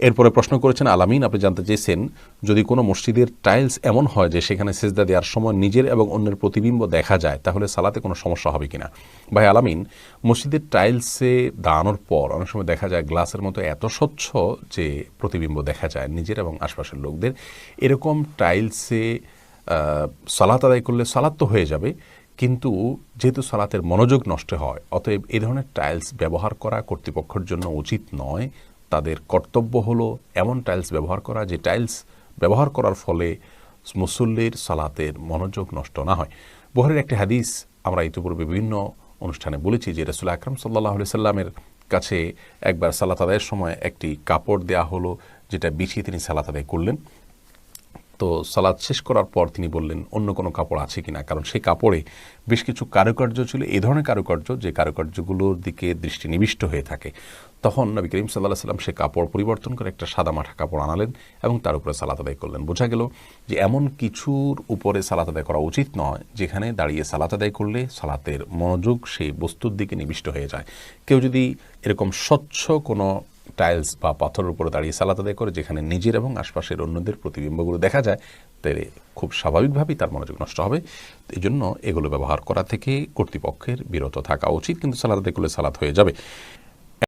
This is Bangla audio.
এরপরে প্রশ্ন করেছেন, আলামিন, আপনি জানতে চেয়েছেন, যদি কোনো মসজিদের টাইলস এমন হয় যে সেখানে সেজদা দেওয়ার সময় নিজের এবং অন্যের প্রতিবিম্ব দেখা যায়, তাহলে সালাতে কোনো সমস্যা হবে কিনা? ভাই আলামিন, মসজিদের টাইলসে দাঁড়ানোর পর অনেক সময় দেখা যায় গ্লাসের মতো এত স্বচ্ছ যে প্রতিবিম্ব দেখা যায় নিজের এবং আশপাশের লোকদের। এরকম টাইলসে সালাত আদায় করলে সালাত তো হয়ে যাবে, কিন্তু যেহেতু সালাতের মনোযোগ নষ্ট হয়, অতএব এই ধরনের টাইলস ব্যবহার করা কর্তৃপক্ষের জন্য উচিত নয়। তাদের কর্তব্য হলো এমন টাইলস ব্যবহার করা যে টাইলস ব্যবহার করার ফলে মুসল্লির সালাতের মনোযোগ নষ্ট না হয়। বহরের একটি হাদিস আমরা ইতিপূর্বে বিভিন্ন অনুষ্ঠানে বলেছি যে রসুল আকরম সাল্লাহ সাল্লামের কাছে একবার সালাত আদায়ের সময় একটি কাপড় দেয়া হলো, যেটা বিছিয়ে তিনি সালাত আদায় করলেন। তো সালাদ শেষ করার পর তিনি বললেন, অন্য কোনো কাপড় আছে কিনা? কারণ সেই কাপড়ে বেশ কিছু কারুকার্য ছিল। এই ধরনের কারুকার্য, যে কারুকার্যগুলোর দিকে দৃষ্টি নিবিষ্ট হয়ে থাকে, তখন নবী করিম সাল্লাহ সাল্লাম সে কাপড় পরিবর্তন করে একটা সাদা মাঠা কাপড় আনালেন এবং তার উপরে সালাত আদায় করলেন। বোঝা গেল যে এমন কিছুর উপরে সালাত আদায় করা উচিত নয়, যেখানে দাঁড়িয়ে সালাত আদায় করলে সালাতের মনোযোগ সেই বস্তুর দিকে নিবিষ্ট হয়ে যায়। কেউ যদি এরকম স্বচ্ছ কোনো টাইলস বা পাথরের উপরে দাঁড়িয়ে সালাত আদায় করে, যেখানে নিজের এবং আশপাশের অন্যদের প্রতিবিম্বগুলো দেখা যায়, তাহলে খুব স্বাভাবিকভাবেই তার মনোযোগ নষ্ট হবে। এই জন্য এগুলো ব্যবহার করা থেকে কর্তৃপক্ষের বিরত থাকা উচিত, কিন্তু সালাত আদায় করলে সালাত হয়ে যাবে।